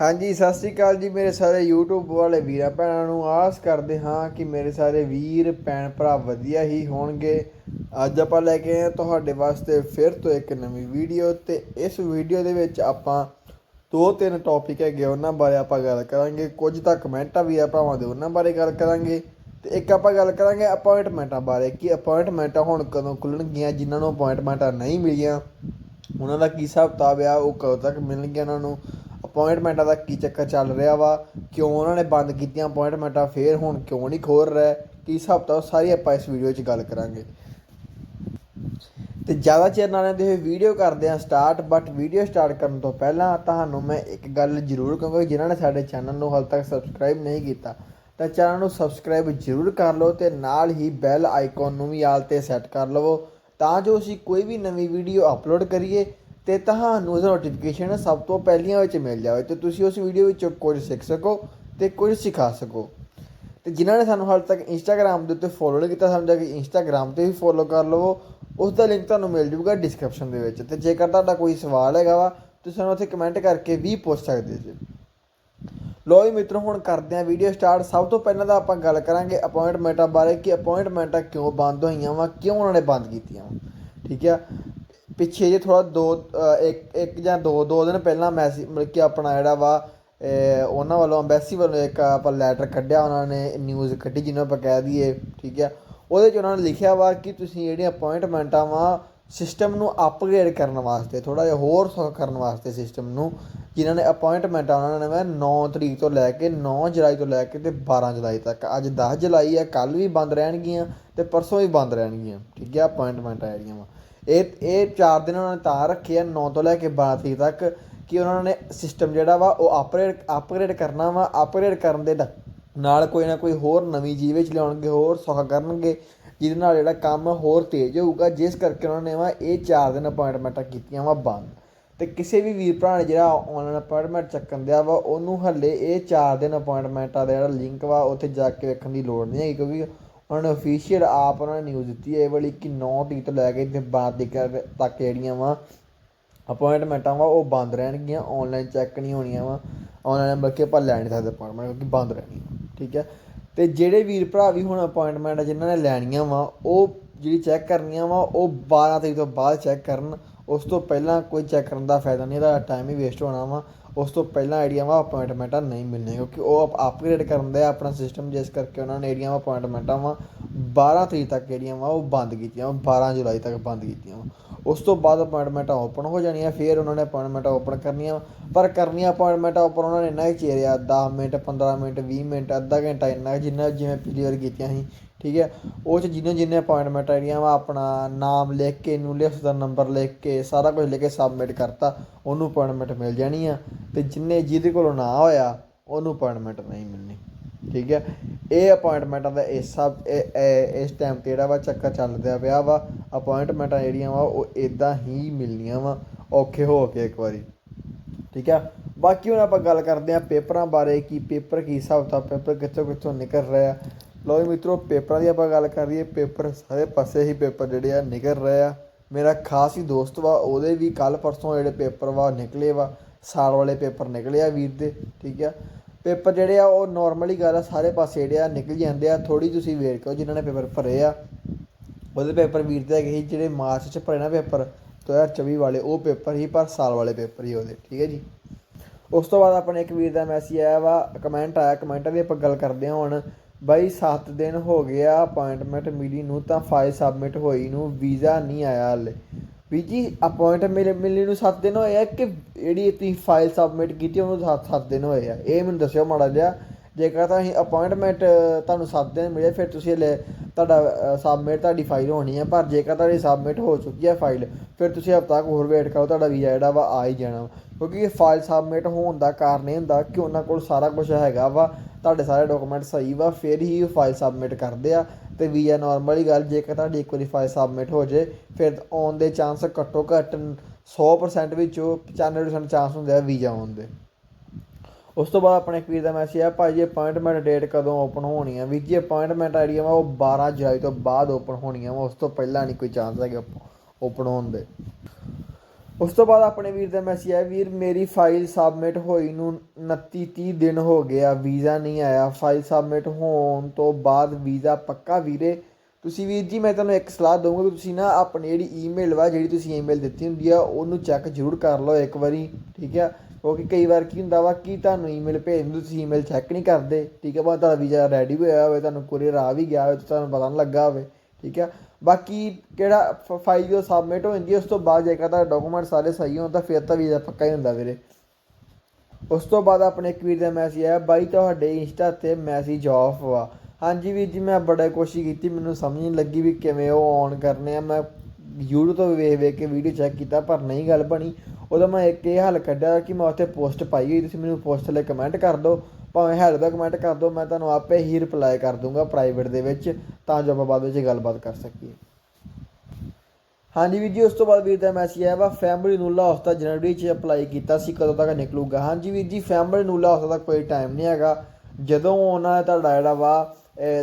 ਹਾਂਜੀ, ਸਤਿ ਸ੍ਰੀ ਅਕਾਲ ਜੀ ਮੇਰੇ ਸਾਰੇ YouTube ਵਾਲੇ ਵੀਰਾਂ ਭੈਣਾਂ ਨੂੰ। ਆਸ ਕਰਦੇ ਹਾਂ ਕਿ ਮੇਰੇ ਸਾਰੇ ਵੀਰ, ਭੈਣ ਭਰਾ ਵਧੀਆ ਹੀ ਹੋਣਗੇ। ਅੱਜ ਆਪਾਂ ਲੈ ਕੇ ਆਏ ਹਾਂ ਤੁਹਾਡੇ ਵਾਸਤੇ ਫਿਰ ਤੋਂ ਇੱਕ ਨਵੀਂ ਵੀਡੀਓ ਤੇ ਇਸ ਵੀਡੀਓ ਦੇ ਵਿੱਚ ਆਪਾਂ ਦੋ ਤਿੰਨ ਟੌਪਿਕ ਹੈਗੇ ਉਹਨਾਂ ਬਾਰੇ ਆਪਾਂ ਗੱਲ ਕਰਾਂਗੇ। ਕੁਝ ਤਾਂ ਕਮੈਂਟਾਂ ਵੀ ਆ ਭਰਾਵਾਂ ਦੇ, ਉਹਨਾਂ ਬਾਰੇ ਗੱਲ ਕਰਾਂਗੇ। ਤੇ ਇੱਕ ਆਪਾਂ ਗੱਲ ਕਰਾਂਗੇ ਅਪਾਇੰਟਮੈਂਟਾਂ ਬਾਰੇ ਕਿ ਅਪਾਇੰਟਮੈਂਟਾਂ ਹੁਣ ਕਦੋਂ ਖੁੱਲਣਗੀਆਂ, ਜਿਨ੍ਹਾਂ ਨੂੰ ਅਪਾਇੰਟਮੈਂਟਾਂ ਨਹੀਂ ਮਿਲੀਆਂ, ਉਹਨਾਂ ਦਾ ਕੀ ਹਿਸਾਬ ਕਿਤਾਬ ਆ, ਉਹ ਕਦੋਂ ਤੱਕ ਮਿਲਣਗੀਆਂ ਉਹਨਾਂ ਨੂੰ। ਅਪਾਇੰਟਮੈਂਟਾਂ ਦਾ ਕੀ ਚੱਕਰ ਚੱਲ ਰਿਹਾ ਵਾ? ਕਿਉਂ ਉਹਨਾਂ ਨੇ ਬੰਦ ਕੀਤੀਆਂ ਅਪਾਇੰਟਮੈਂਟਾਂ ਫੇਰ ਹੁਣ ਕਿਉਂ ਨਹੀਂ ਖੋਲ ਰਿਹਾ? ਕੀ ਹਿਸਾਬ ਕਿਤਾਬ ਸਾਰੀ ਆਪਾਂ ਇਸ ਵੀਡੀਓ 'ਚ ਗੱਲ ਕਰਾਂਗੇ। ਤੇ ਜ਼ਿਆਦਾ ਚਿਰ ਨਾਲ ਲੈਂਦੇ ਹੋਏ ਵੀਡੀਓ ਕਰਦੇ ਆ ਸਟਾਰਟ ਬਟ ਵੀਡੀਓ ਸਟਾਰਟ ਕਰਨ ਤੋਂ ਪਹਿਲਾਂ ਤੁਹਾਨੂੰ ਮੈਂ ਇੱਕ ਗੱਲ ਜ਼ਰੂਰ ਕਹਾਂਗਾ, ਜਿਨ੍ਹਾਂ ਨੇ ਸਾਡੇ ਚੈਨਲ ਨੂੰ ਹਾਲ ਤੱਕ ਸਬਸਕ੍ਰਾਈਬ ਨਹੀਂ ਕੀਤਾ, ਤਾਂ ਚੈਨਲ ਨੂੰ ਸਬਸਕ੍ਰਾਈਬ ਜ਼ਰੂਰ ਕਰ ਲਓ ਤੇ ਨਾਲ ਹੀ ਬੈਲ ਆਈਕਨ ਨੂੰ ਵੀ ਆਲ ਤੇ ਸੈੱਟ ਕਰ ਲਵੋ, ਤਾਂ ਜੋ ਅਸੀਂ ਕੋਈ ਵੀ ਨਵੀਂ ਵੀਡੀਓ ਅਪਲੋਡ ਕਰੀਏ ਤੇ ਤੁਹਾਨੂੰ ਉਹਦਾ ਨੋਟੀਫਿਕੇਸ਼ਨ ਸਭ ਤੋਂ ਪਹਿਲੀਆਂ ਵਿੱਚ ਮਿਲ ਜਾਵੇ ਤੇ ਤੁਸੀਂ ਉਸ ਵੀਡੀਓ ਵਿੱਚੋਂ ਕੁਝ ਸਿੱਖ ਸਕੋ ਤੇ ਕੁਝ ਸਿਖਾ ਸਕੋ। ਤੇ ਜਿਨ੍ਹਾਂ ਨੇ ਸਾਨੂੰ ਹਾਲ ਤੱਕ ਇੰਸਟਾਗ੍ਰam ਦੇ ਉੱਤੇ ਫੋਲੋ ਨਹੀਂ ਕੀਤਾ ਸਾਨੂੰ ਕਿ ਕੇ ਇੰਸਟਾਗ੍ਰam ਤੇ ਵੀ ਫੋਲੋ ਕਰ ਲਵੋ। ਉਸ ਦਾ ਲਿੰਕ ਤੁਹਾਨੂੰ ਮਿਲ ਜੂਗਾ ਡਿਸਕ੍ਰਿਪਸ਼ਨ ਦੇ ਵਿੱਚ ਤੇ ਜੇਕਰ ਤੁਹਾਡਾ ਕੋਈ ਸਵਾਲ ਹੈਗਾ ਵਾ, ਤੁਸੀਂ ਸਾਨੂੰ ਉੱਥੇ ਕਮੈਂਟ ਕਰਕੇ ਵੀ ਪੁੱਛ ਸਕਦੇ ਜੀ। ਲੋ ਜੀ ਮਿੱਤਰੋ, ਹੁਣ ਕਰਦੇ ਹਾਂ ਵੀਡੀਓ ਸਟਾਰਟ ਸਭ ਤੋਂ ਪਹਿਲਾਂ ਤਾਂ ਆਪਾਂ ਗੱਲ ਕਰਾਂਗੇ ਅਪਾਇੰਟਮੈਂਟਾਂ ਬਾਰੇ, ਕਿ ਅਪਾਇੰਟਮੈਂਟਾਂ ਕਿਉਂ ਬੰਦ ਹੋਈਆਂ ਵਾ, ਕਿਉਂ ਉਹਨਾਂ ਨੇ ਬੰਦ ਕੀਤੀਆਂ ਵਾ। ਠੀਕ ਆ? ਪਿੱਛੇ ਜੇ ਥੋੜਾ ਦੋ ਇੱਕ ਇੱਕ ਜਾਂ ਦੋ ਦੋ ਦਿਨ ਪਹਿਲਾਂ ਮੈਸੇਜ ਮਤਲਬ ਕਿ ਆਪਣਾ ਜਿਹੜਾ ਵਾ ਉਹਨਾਂ ਵੱਲੋਂ ਅੰਬੈਸੀ ਵੱਲੋਂ ਇੱਕ ਆਪਾਂ ਲੈਟਰ ਕੱਢਿਆ ਉਹਨਾਂ ਨੇ ਨਿਊਜ਼ ਕੱਢੀ ਜਿਹਨੂੰ ਆਪਾਂ ਕਹਿ ਦਈਏ, ਠੀਕ ਆ। ਉਹਦੇ 'ਚ ਉਹਨਾਂ ਨੇ ਲਿਖਿਆ ਵਾ ਕਿ ਤੁਸੀਂ ਜਿਹੜੀਆਂ ਅਪਾਇੰਟਮੈਂਟਾਂ ਵਾ ਸਿਸਟਮ ਨੂੰ ਅਪਗ੍ਰੇਡ ਕਰਨ ਵਾਸਤੇ ਥੋੜਾ ਜਿਹਾ ਹੋਰ ਸੌਖ ਕਰਨ ਵਾਸਤੇ ਸਿਸਟਮ ਨੂੰ, ਜਿਨ੍ਹਾਂ ਨੇ ਅਪਾਇੰਟਮੈਂਟਾਂ ਉਹਨਾਂ ਨੇ ਮੈਂ 9 ਤਰੀਕ ਤੋਂ ਲੈ ਕੇ 9 ਜੁਲਾਈ ਤੋਂ ਲੈ ਕੇ ਤੇ 12 ਜੁਲਾਈ ਤੱਕ, ਅੱਜ 10 ਜੁਲਾਈ ਹੈ ਕੱਲ ਵੀ ਬੰਦ ਰਹਿਣਗੀਆਂ ਤੇ ਪਰਸੋਂ ਵੀ ਬੰਦ ਰਹਿਣਗੀਆਂ, ਠੀਕ ਹੈ ਅਪਾਇੰਟਮੈਂਟਾਂ ਜਿਹੜੀਆਂ ਵਾ। ਇਹ ਇਹ 4 ਦਿਨ ਉਹਨਾਂ ਨੇ ਤਾਂ ਰੱਖੇ ਆ 9 ਤੋਂ ਲੈ ਕੇ 12 ਤਰੀਕ ਤੱਕ ਕਿ ਉਹਨਾਂ ਨੇ ਸਿਸਟਮ ਜਿਹੜਾ ਵਾ ਉਹ ਅਪਗ੍ਰੇਡ ਅਪਗ੍ਰੇਡ ਕਰਨਾ ਵਾ ਅਪਗ੍ਰੇਡ ਕਰਨ ਦੇ ਦ- ਨਾਲ ਕੋਈ ਨਾ ਕੋਈ ਹੋਰ ਨਵੀਂ ਜੀਵ ਵਿੱਚ ਲਿਆਉਣਗੇ, ਹੋਰ ਸੌਖਾ ਕਰਨਗੇ, ਜਿਹਦੇ ਨਾਲ ਜਿਹੜਾ ਕੰਮ ਹੋਰ ਤੇਜ਼ ਹੋਊਗਾ, ਜਿਸ ਕਰਕੇ ਉਹਨਾਂ ਨੇ ਵਾ ਇਹ 4 ਦਿਨ ਅਪਾਇੰਟਮੈਂਟਾਂ ਕੀਤੀਆਂ ਵਾ ਬੰਦ। ਤੇ ਕਿਸੇ ਵੀ ਵੀਰ ਭਰਾ ਨੇ ਜਿਹੜਾ ਆਨਲਾਈਨ ਅਪਾਇੰਟਮੈਂਟ ਚੱਕਣ ਦਿਆ ਵਾ, ਉਹਨੂੰ ਹੱਲੇ ਇਹ 4 ਦਿਨ ਅਪਾਇੰਟਮੈਂਟਾਂ ਦਾ ਜਿਹੜਾ ਲਿੰਕ ਵਾ, ਉੱਥੇ ਜਾ ਕੇ ਵੇਖਣ ਦੀ ਲੋੜ ਨਹੀਂ ਹੈ ਕਿਉਂਕਿ ਉਹਨਾਂ ਨੇ ਅਫੀਸ਼ੀਅਲ ਆਪ ਉਹਨਾਂ ਨੇ ਨਿਊਜ਼ ਦਿੱਤੀ ਹੈ, ਇਹ ਵਾਲੀ ਕਿ 9 ਤਰੀਕ ਤੋਂ ਲੈ ਕੇ ਤੇ 12 ਤਰੀਕ ਤੱਕ ਜਿਹੜੀਆਂ ਵਾ। ਅਪਾਇੰਟਮੈਂਟਾਂ ਵਾ, ਉਹ ਬੰਦ ਰਹਿਣਗੀਆਂ ਆਨਲਾਈਨ ਚੈੱਕ ਨਹੀਂ ਹੋਣੀਆਂ ਵਾ। ਆਨਲਾਈਨ ਬਲਕਿ ਆਪਾਂ ਲੈ ਨਹੀਂ ਸਕਦੇ ਅਪਾਇੰਟਮੈਂਟ ਕਿਉਂਕਿ ਬੰਦ ਰਹਿਣੀਆਂ ਠੀਕ ਹੈ। ਤੇ ਜਿਹੜੇ ਵੀਰ ਭਰਾ ਵੀ ਹੁਣ ਅਪਾਇੰਟਮੈਂਟ ਜਿਨ੍ਹਾਂ ਨੇ ਲੈਣੀਆਂ ਵਾ, ਉਹ ਜਿਹੜੀ ਚੈੱਕ ਕਰਨੀਆਂ ਵਾ, ਉਹ 12 ਤਰੀਕ ਤੋਂ ਬਾਅਦ ਚੈੱਕ ਕਰਨ। ਉਸ ਤੋਂ ਪਹਿਲਾਂ ਕੋਈ ਚੈੱਕ ਕਰਨ ਦਾ ਫਾਇਦਾ ਨਹੀਂ ਇਹਦਾ ਟਾਈਮ ਹੀ ਵੇਸਟ ਹੋਣਾ ਵਾ। ਉਸ ਤੋਂ ਪਹਿਲਾਂ ਆਈਡੀਆਂ ਵਾ ਅਪਾਇੰਟਮੈਂਟਾਂ ਨਹੀਂ ਮਿਲਣੀਆਂ ਕਿਉਂਕਿ ਉਹ ਅਪਗ੍ਰੇਡ ਕਰਨ ਦੇ ਆਪਣਾ ਸਿਸਟਮ ਜਿਸ ਕਰਕੇ ਉਹਨਾਂ ਨੇ ਜਿਹੜੀਆਂ ਅਪਾਇੰਟਮੈਂਟਾਂ ਵਾ 12 ਤਰੀਕ ਤੱਕ ਜਿਹੜੀਆਂ ਵਾ ਉਹ ਬੰਦ ਕੀਤੀਆਂ ਵਾ 12 ਜੁਲਾਈ ਤੱਕ ਬੰਦ ਕੀਤੀਆਂ ਵਾ। ਉਸ ਤੋਂ ਬਾਅਦ ਅਪਾਇੰਟਮੈਂਟਾਂ ਓਪਨ ਹੋ ਜਾਣੀਆਂ, ਫਿਰ ਉਹਨਾਂ ਨੇ ਅਪਾਇੰਟਮੈਂਟਾਂ ਓਪਨ ਕਰਨੀਆਂ। ਪਰ ਕਰਨੀਆਂ ਅਪਾਇੰਟਮੈਂਟਾਂ ਓਪਨ ਉਹਨਾਂ ਨੇ ਇੰਨਾ ਹੀ ਚੇਰਿਆ ਆ 10 ਮਿੰਟ 15 ਮਿੰਟ 20 ਮਿੰਟ, ਅੱਧਾ ਘੰਟਾ ਇੰਨਾ ਜਿੰਨਾ ਜਿਵੇਂ ਪਿਛਲੀ ਵਾਰ ਕੀਤੀਆਂ ਸੀ, ਠੀਕ ਹੈ? ਉਹ ਚ ਜਿੰਨੇ ਜਿੰਨੇ ਅਪਾਇੰਟਮੈਂਟ ਆਈਆਂ ਵਾ, ਆਪਣਾ ਨਾਮ ਲਿਖ ਕੇ, ਨੂਲੀਅਸ ਦਾ ਨੰਬਰ ਲਿਖ ਕੇ, ਸਾਰਾ ਕੁਝ ਲਿਖ ਕੇ ਸਬਮਿਟ ਕਰਤਾ, ਉਹਨੂੰ ਅਪਾਇੰਟਮੈਂਟ ਮਿਲ ਜਾਣੀ ਆ ਤੇ ਜਿੰਨੇ ਜਿਹਦੇ ਕੋਲੋਂ ਨਾ ਹੋਇਆ, ਉਹਨੂੰ ਅਪਾਇੰਟਮੈਂਟ ਨਹੀਂ ਮਿਲਣੀ। ਠੀਕ ਹੈ? ਇਹ ਅਪਾਇੰਟਮੈਂਟਾਂ ਦਾ ਇਸ ਸਭ, ਇਹ- ਇਸ ਟਾਈਮ ਤੇ ਜਿਹੜਾ ਵਾ ਚੱਕਰ ਚੱਲਦਾ ਪਿਆ ਵਾ ਅਪਾਇੰਟਮੈਂਟਾਂ ਜਿਹੜੀਆਂ ਵਾ ਉਹ ਇਦਾਂ ਹੀ ਮਿਲਣੀਆਂ ਵਾ, ਔਖੇ ਹੋ ਕੇ ਇੱਕ ਵਾਰੀ। ਠੀਕ ਆ ਬਾਕੀ ਹੁਣ ਆਪਾਂ ਗੱਲ ਕਰਦੇ ਆ ਪੇਪਰਾਂ ਬਾਰੇ ਕਿ ਪੇਪਰ ਕੀ ਹਿਸਾਬ ਤਾਂ ਪੇਪਰ ਕਿੱਥੋਂ ਕਿੱਥੋਂ ਨਿਕਲ ਰਿਹਾ ਆ। ਲੋ ਜੀ ਮਿੱਤਰੋ, ਪੇਪਰਾਂ ਦੀ ਆਪਾਂ ਗੱਲ ਕਰ ਕਰੀਏ ਪੇਪਰ ਸਾਰੇ ਪਾਸੇ ਹੀ ਪੇਪਰ ਜਿਹੜੇ ਆ ਨਿਕਲ ਰਹੇ ਆ। ਮੇਰਾ ਖਾਸ ਹੀ ਦੋਸਤ ਵਾ, ਉਹਦੇ ਵੀ ਕੱਲ ਪਰਸੋਂ ਜਿਹੜੇ ਪੇਪਰ ਵਾ ਨਿਕਲੇ ਵਾ, ਸਾਲ ਵਾਲੇ ਪੇਪਰ ਨਿਕਲੇ ਆ ਵੀਰ ਦੇ, ਠੀਕ ਆ ਪੇਪਰ ਜਿਹੜੇ ਆ, ਉਹ ਨਾਰਮਲੀ ਗੱਲ ਆ, ਸਾਰੇ ਪਾਸੇ ਜਿਹੜੇ ਆ ਨਿਕਲ ਜਾਂਦੇ ਆ। ਥੋੜੀ ਤੁਸੀਂ ਵੇਟ ਕਰੋ, ਜਿਨ੍ਹਾਂ ਨੇ ਪੇਪਰ ਭਰੇ ਆ। ਉਹਦੇ ਪੇਪਰ ਵੀਰ 'ਤੇ ਹੈਗੇ ਸੀ, ਜਿਹੜੇ ਮਾਰਚ ਚ ਭਰੇ ਨਾ ਪੇਪਰ 2024 ਵਾਲੇ, ਉਹ ਪੇਪਰ ਹੀ ਪਰ ਸਾਲ ਵਾਲੇ ਪੇਪਰ ਹੀ ਉਹਦੇ, ਠੀਕ ਹੈ ਜੀ? ਉਸ ਤੋਂ ਬਾਅਦ ਆਪਣੇ ਇੱਕ ਵੀਰ ਦਾ ਮੈਸੇਜ ਆਇਆ ਵਾ ਕਮੈਂਟ ਆਇਆ ਕਮੈਂਟਾਂ ਦੀ ਆਪਾਂ ਗੱਲ ਕਰਦੇ ਹਾਂ ਹੁਣ। ਬਾਈ 7 ਦਿਨ ਹੋ ਗਏ ਆ ਅਪਾਇੰਟਮੈਂਟ ਮਿਲੀ ਨੂੰ, ਤਾਂ ਫਾਈਲ ਸਬਮਿਟ ਹੋਈ ਨੂੰ, ਵੀਜ਼ਾ ਨਹੀਂ ਆਇਆ ਹਲੇ। ਵੀ ਜੀ ਅਪਾਇੰਟਮੈਂਟ ਮਿਲਣ ਨੂੰ 7 ਦਿਨ ਹੋਏ ਆ ਕਿ ਜਿਹੜੀ ਤੁਸੀਂ ਫਾਈਲ ਸਬਮਿਟ ਕੀਤੀ ਉਹਨੂੰ 7 ਦਿਨ ਹੋਏ ਆ ਇਹ ਮੈਨੂੰ ਦੱਸਿਓ ਮਾੜਾ ਜਿਹਾ, ਜੇਕਰ ਤਾਂ ਅਸੀਂ ਅਪਾਇੰਟਮੈਂਟ ਤੁਹਾਨੂੰ 7 ਦਿਨ ਮਿਲੇ, ਫਿਰ ਤੁਸੀਂ ਹਲੇ ਤੁਹਾਡਾ ਸਬਮਿਟ ਤੁਹਾਡੀ ਫਾਈਲ ਹੋਣੀ ਹੈ ਪਰ ਜੇਕਰ ਤੁਹਾਡੀ ਸਬਮਿਟ ਹੋ ਚੁੱਕੀ ਹੈ ਫਾਈਲ ਫਿਰ ਤੁਸੀਂ ਹਫ਼ਤਾ ਕੁ ਹੋਰ ਵੇਟ ਕਰੋ, ਤੁਹਾਡਾ ਵੀਜ਼ਾ ਜਿਹੜਾ ਵਾ ਆ ਹੀ ਜਾਣਾ ਵਾ। ਕਿਉਂਕਿ ਇਹ ਫਾਈਲ ਸਬਮਿਟ ਹੋਣ ਦਾ ਕਾਰਨ ਇਹ ਹੁੰਦਾ ਕਿ ਉਹਨਾਂ ਕੋਲ ਸਾਰਾ ਕੁਝ ਹੈਗਾ ਵਾ, ਤੁਹਾਡੇ ਸਾਰੇ ਡਾਕੂਮੈਂਟ ਸਹੀ ਵਾ, ਫਿਰ ਹੀ ਉਹ ਫਾਈਲ ਸਬਮਿਟ ਕਰਦੇ ਆ ਤੇ ਵੀਜ਼ਾ ਨਾਰਮਲੀ ਗੱਲ, ਜੇਕਰ ਤੁਹਾਡੀ ਇੱਕ ਵਾਰੀ ਫਾਈਲ ਸਬਮਿਟ ਹੋ ਜੇ, ਫਿਰ ਆਉਣ ਦੇ ਚਾਂਸ ਘੱਟੋ ਘੱਟ 100% ਵਿੱਚੋਂ 95% ਚਾਂਸ ਹੁੰਦੇ ਆ ਵੀਜ਼ਾ ਆਉਣ ਦੇ। ਉਸ ਤੋਂ ਬਾਅਦ ਆਪਣੇ ਇੱਕ ਵੀਰ ਦਾ ਮੈਸੇਜ ਆ ਭਾਈ ਜੀ ਅਪਾਇੰਟਮੈਂਟ ਡੇਟ ਕਦੋਂ ਓਪਨ ਹੋਣੀ ਆ? ਵੀ ਜੀ ਅਪਾਇੰਟਮੈਂਟ ਆਈਡੀ ਵਾ, ਉਹ 12 ਜੁਲਾਈ ਤੋਂ ਬਾਅਦ ਓਪਨ ਹੋਣੀਆਂ ਵਾ, ਉਸ ਤੋਂ ਪਹਿਲਾਂ ਨਹੀਂ ਕੋਈ ਚਾਂਸ ਹੈਗਾ ਓਪਨ ਹੋਣ ਦੇ। ਉਸ ਤੋਂ ਬਾਅਦ ਆਪਣੇ ਵੀਰ ਦਾ ਮੈਸੇਜ ਆਇਆ, ਵੀਰ, ਮੇਰੀ ਫਾਈਲ ਸਬਮਿਟ ਹੋਈ ਨੂੰ 29 30 ਦਿਨ ਹੋ ਗਿਆ ਵੀਜ਼ਾ ਨਹੀਂ ਆਇਆ। ਫਾਈਲ ਸਬਮਿਟ ਹੋਣ ਤੋਂ ਬਾਅਦ ਵੀਜ਼ਾ ਪੱਕਾ ਵੀਰੇ। ਤੁਸੀਂ ਵੀਰ ਜੀ, ਮੈਂ ਤੁਹਾਨੂੰ ਇੱਕ ਸਲਾਹ ਦਊਂਗਾ ਕਿ ਤੁਸੀਂ ਨਾ ਆਪਣੀ ਜਿਹੜੀ ਈਮੇਲ ਵਾ, ਜਿਹੜੀ ਤੁਸੀਂ ਈਮੇਲ ਦਿੱਤੀ ਹੁੰਦੀ ਆ, ਉਹਨੂੰ ਚੈੱਕ ਜ਼ਰੂਰ ਕਰ ਲਓ ਇੱਕ ਵਾਰੀ, ਠੀਕ ਆ? ਕਿਉਂਕਿ ਕਈ ਵਾਰ ਕੀ ਹੁੰਦਾ ਵਾ ਕਿ ਤੁਹਾਨੂੰ ਈਮੇਲ ਭੇਜਦੇ ਤੁਸੀਂ ਈਮੇਲ ਚੈੱਕ ਨਹੀਂ ਕਰਦੇ, ਠੀਕ ਆ? ਬਾਅਦ ਤੁਹਾਡਾ ਵੀਜ਼ਾ ਰੈਡੀ ਹੋਇਆ ਹੋਵੇ, ਤੁਹਾਨੂੰ ਕੁਰੀਅਰ ਆ ਵੀ ਗਿਆ ਹੋਵੇ, ਤੁਹਾਨੂੰ ਪਤਾ ਨਹੀਂ ਲੱਗਾ ਹੋਵੇ, ਠੀਕ ਆ? ਬਾਕੀ ਕਿਹੜਾ ਫਾਈਲ ਜੋ ਸਬਮਿਟ ਹੋ ਜਾਂਦੀ ਉਸ ਤੋਂ ਬਾਅਦ ਜੇਕਰ ਤੁਹਾਡੇ ਡਾਕੂਮੈਂਟ ਸਾਰੇ ਸਹੀ ਹੋਣ ਤਾਂ ਫਿਰ ਤਾਂ ਵੀਜ਼ਾ ਪੱਕਾ ਹੀ ਹੁੰਦਾ ਵੀਰੇ। ਉਸ ਤੋਂ ਬਾਅਦ ਆਪਣੇ ਇੱਕ ਵੀਰ ਦਾ ਮੈਸੇਜ ਆਇਆ, ਬਾਈ, ਤੁਹਾਡੇ ਇੰਸਟਾ ਤੇ ਮੈਸੇਜ ਆਫ ਵਾ। ਹਾਂਜੀ ਵੀਰ ਜੀ, ਮੈਂ ਬੜਾ ਕੋਸ਼ਿਸ਼ ਕੀਤੀ, ਮੈਨੂੰ ਸਮਝ ਨਹੀਂ ਲੱਗੀ ਵੀ ਕਿਵੇਂ ਉਹ ਔਨ ਕਰਨੇ ਆ। ਮੈਂ YouTube ਤੋਂ ਵੇਖ ਵੇਖ ਕੇ ਵੀਡੀਓ ਚੈੱਕ ਕੀਤਾ, ਪਰ ਨਹੀਂ ਗੱਲ ਬਣੀ। ਉਹਦਾ ਮੈਂ ਇੱਕ ਇਹ ਹੱਲ ਕੱਢਿਆ ਕਿ ਮੈਂ ਉੱਥੇ ਪੋਸਟ ਪਾਈ ਹੋਈ, ਤੁਸੀਂ ਮੈਨੂੰ ਪੋਸਟ ਲਈ ਕਮੈਂਟ ਕਰ ਦਿਓ। ਭਾਵੇਂ ਹੈਲਪ ਦਾ ਕਮੈਂਟ ਕਰ ਦਿਓ ਮੈਂ ਤੁਹਾਨੂੰ ਆਪੇ ਹੀ ਰਿਪਲਾਈ ਕਰ ਦੂੰਗਾ ਪ੍ਰਾਈਵੇਟ ਦੇ ਵਿੱਚ, ਤਾਂ ਜੋ ਆਪਾਂ ਬਾਅਦ ਵਿੱਚ ਗੱਲਬਾਤ ਕਰ ਸਕੀਏ। ਹਾਂਜੀ ਵੀਰ ਜੀ, ਉਸ ਤੋਂ ਬਾਅਦ ਵੀਰ ਦਾ ਮੈਸੇਜ ਆਇਆ ਵਾ ਫੈਮਿਲੀ ਨੂਲਾ ਹਫਤਾ ਜਨਵਰੀ 'ਚ ਅਪਲਾਈ ਕੀਤਾ ਸੀ, ਕਦੋਂ ਤੱਕ ਨਿਕਲੂਗਾ? ਹਾਂਜੀ ਵੀਰ ਜੀ ਫੈਮਿਲੀ ਨੂਲਾ ਹਫਤਾ ਦਾ ਕੋਈ ਟਾਈਮ ਨਹੀਂ ਹੈਗਾ। ਜਦੋਂ ਉਹਨਾਂ ਨੇ ਤੁਹਾਡਾ ਜਿਹੜਾ ਵਾ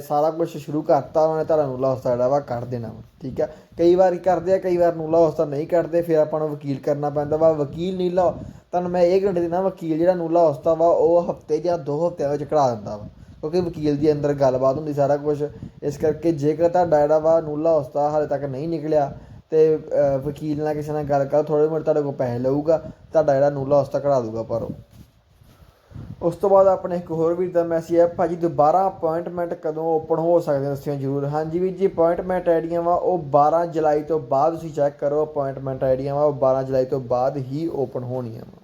ਸਾਰਾ ਕੁਝ ਸ਼ੁਰੂ ਕਰਤਾ, ਉਹਨਾਂ ਨੇ ਤੁਹਾਡਾ ਨੂਲਾ ਹਫਤਾ ਜਿਹੜਾ ਵਾ ਕੱਢ ਦੇਣਾ ਵਾ, ਠੀਕ ਹੈ ਕਈ ਵਾਰ ਕਰਦੇ ਆ, ਕਈ ਵਾਰ ਨੂਲਾ ਹਫਤਾ ਨਹੀਂ ਕੱਢਦੇ, ਫਿਰ ਆਪਾਂ ਨੂੰ ਵਕੀਲ ਕਰਨਾ ਪੈਂਦਾ ਵਾ। ਵਕੀਲ ਨੀਲਾ ਤੁਹਾਨੂੰ ਮੈਂ ਇਹ ਘੰਟੇ ਦਿੰਦਾ ਵਕੀਲ ਜਿਹੜਾ ਨੂਲਾ ਹਫਤਾ ਵਾ, ਉਹ ਹਫ਼ਤੇ ਜਾਂ ਦੋ ਹਫਤਿਆਂ ਵਿੱਚ ਕਢਾ ਦਿੰਦਾ ਵਾ। ਕਿਉਂਕਿ ਵਕੀਲ ਦੀ ਅੰਦਰ ਗੱਲਬਾਤ ਹੁੰਦੀ ਸਾਰਾ ਕੁਝ ਇਸ ਕਰਕੇ ਜੇਕਰ ਤੁਹਾਡਾ ਜਿਹੜਾ ਵਾ ਨੂਲਾ ਹਫਤਾ ਹਾਲੇ ਤੱਕ ਨਹੀਂ ਨਿਕਲਿਆ ਤੇ ਵਕੀਲ ਨਾਲ ਕਿਸੇ ਨਾਲ ਗੱਲ ਕਰ ਥੋੜੇ ਮੋਟੇ ਤੁਹਾਡੇ ਕੋਲ ਪੈਸੇ ਲਊਗਾ, ਤੁਹਾਡਾ ਜਿਹੜਾ ਨੂਲਾ ਹਫਤਾ ਕਢਾ ਦੂਗਾ ਪਰ ਉਸ ਤੋਂ ਬਾਅਦ ਆਪਣੇ ਇੱਕ ਹੋਰ ਵੀਰ ਦਾ ਮੈਸੇਜ ਹੈ, ਭਾਜੀ, ਦੁਬਾਰਾ ਅਪਾਇੰਟਮੈਂਟ ਕਦੋਂ ਓਪਨ ਹੋ ਸਕਦੇ ਨੇ ਦੱਸਿਓ ਜਰੂਰ। ਹਾਂਜੀ ਵੀਰ ਜੀ ਅਪਾਇੰਟਮੈਂਟ ਆਈਡੀਆਂ ਵਾ, ਉਹ 12 ਜੁਲਾਈ ਤੋਂ ਬਾਅਦ ਤੁਸੀਂ ਚੈੱਕ ਕਰੋ ਅਪਾਇੰਟਮੈਂਟ ਆਈਡੀਆਂ ਵਾ, ਉਹ 12 ਜੁਲਾਈ ਤੋਂ ਬਾਅਦ ਹੀ ਓਪਨ ਹੋਣੀਆਂ ਵਾ।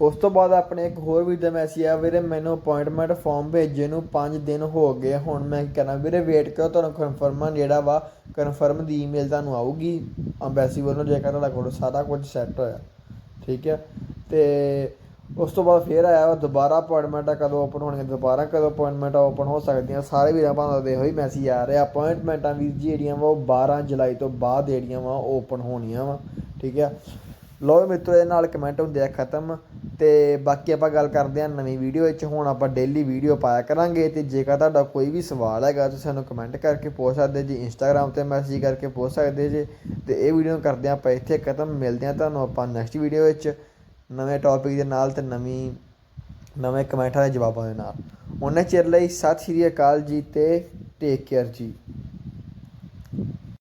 ਉਸ ਤੋਂ ਬਾਅਦ ਆਪਣੇ ਇੱਕ ਹੋਰ ਵੀਰ ਦਾ ਮੈਸੇਜ ਆ ਵੀਰੇ, ਮੈਨੂੰ ਅਪਾਇੰਟਮੈਂਟ ਫਾਰਮ ਭੇਜੇ ਨੂੰ 5 ਦਿਨ ਹੋ ਗਏ ਹੁਣ ਮੈਂ ਕੀ ਕਰਾਂ? ਵੀਰੇ ਵੇਟ ਕਰੋ, ਤੁਹਾਨੂੰ ਕਨਫਰਮ ਜਿਹੜਾ ਵਾ ਕਨਫਰਮ ਦੀ ਈਮੇਲ ਤੁਹਾਨੂੰ ਆਊਗੀ। ਅੰਬੈਸੀ ਵੱਲੋਂ ਜੇਕਰ ਤੁਹਾਡਾ ਕੋਲ ਸਾਰਾ ਕੁਝ ਸੈੱਟ ਹੋਇਆ, ਠੀਕ ਹੈ? ਤੇ ਉਸ ਤੋਂ ਬਾਅਦ ਫੇਰ ਆਇਆ ਵਾ ਦੁਬਾਰਾ ਅਪਾਇੰਟਮੈਂਟਾਂ ਕਦੋਂ ਓਪਨ ਹੋਣਗੀਆਂ ਦੁਬਾਰਾ ਕਦੋਂ ਅਪਾਇੰਟਮੈਂਟਾਂ ਓਪਨ ਹੋ ਸਕਦੀਆਂ, ਸਾਰੇ ਵੀਰਾਂ ਭਾਵੇਂ ਦੇ ਹੋਈ ਮੈਸੇਜ ਆ ਰਿਹਾ ਅਪਾਇੰਟਮੈਂਟਾਂ ਵੀ ਜੀ ਜਿਹੜੀਆਂ ਵਾ, ਉਹ 12 ਜੁਲਾਈ ਤੋਂ ਬਾਅਦ ਜਿਹੜੀਆਂ ਵਾ ਓਪਨ ਹੋਣੀਆਂ ਵਾ, ਠੀਕ ਆ? ਲੋ ਮਿੱਤਰੋ ਦੇ ਨਾਲ ਕਮੈਂਟ ਹੁੰਦੇ ਆ ਖਤਮ। ਤੇ ਬਾਕੀ ਆਪਾਂ ਗੱਲ ਕਰਦੇ ਆ ਨਵੀਂ ਵੀਡੀਓ ਵਿੱਚ, ਹੁਣ ਆਪਾਂ ਡੇਲੀ ਵੀਡੀਓ ਪਾਇਆ ਕਰਾਂਗੇ। ਤੇ ਜੇਕਰ ਤੁਹਾਡਾ ਕੋਈ ਵੀ ਸਵਾਲ ਹੈਗਾ, ਤੁਸੀਂ ਸਾਨੂੰ ਕਮੈਂਟ ਕਰਕੇ ਪੁੱਛ ਸਕਦੇ ਜੀ ਇੰਸਟਾਗ੍ਰam ਤੇ ਮੈਸੇਜ ਕਰਕੇ ਪੁੱਛ ਸਕਦੇ ਜੀ। ਤੇ ਇਹ ਵੀਡੀਓ ਕਰਦੇ ਆ ਆਪਾਂ ਇੱਥੇ ਖਤਮ। ਮਿਲਦੇ ਆ ਤੁਹਾਨੂੰ ਆਪਾਂ ਨੈਕਸਟ ਵੀਡੀਓ ਵਿੱਚ। ਨਵੇਂ ਟੌਪਿਕ ਦੇ ਨਾਲ ਤੇ ਨਵੀਂ, ਨਵੇਂ ਕਮੈਂਟਾਂ ਦੇ ਜਵਾਬਾਂ ਦੇ ਨਾਲ। ਉਹਨਾਂ ਚਿਰ ਲਈ ਸਤਿ ਸ਼੍ਰੀ ਅਕਾਲ ਜੀ ਤੇ ਟੇਕ ਕੇਅਰ ਜੀ।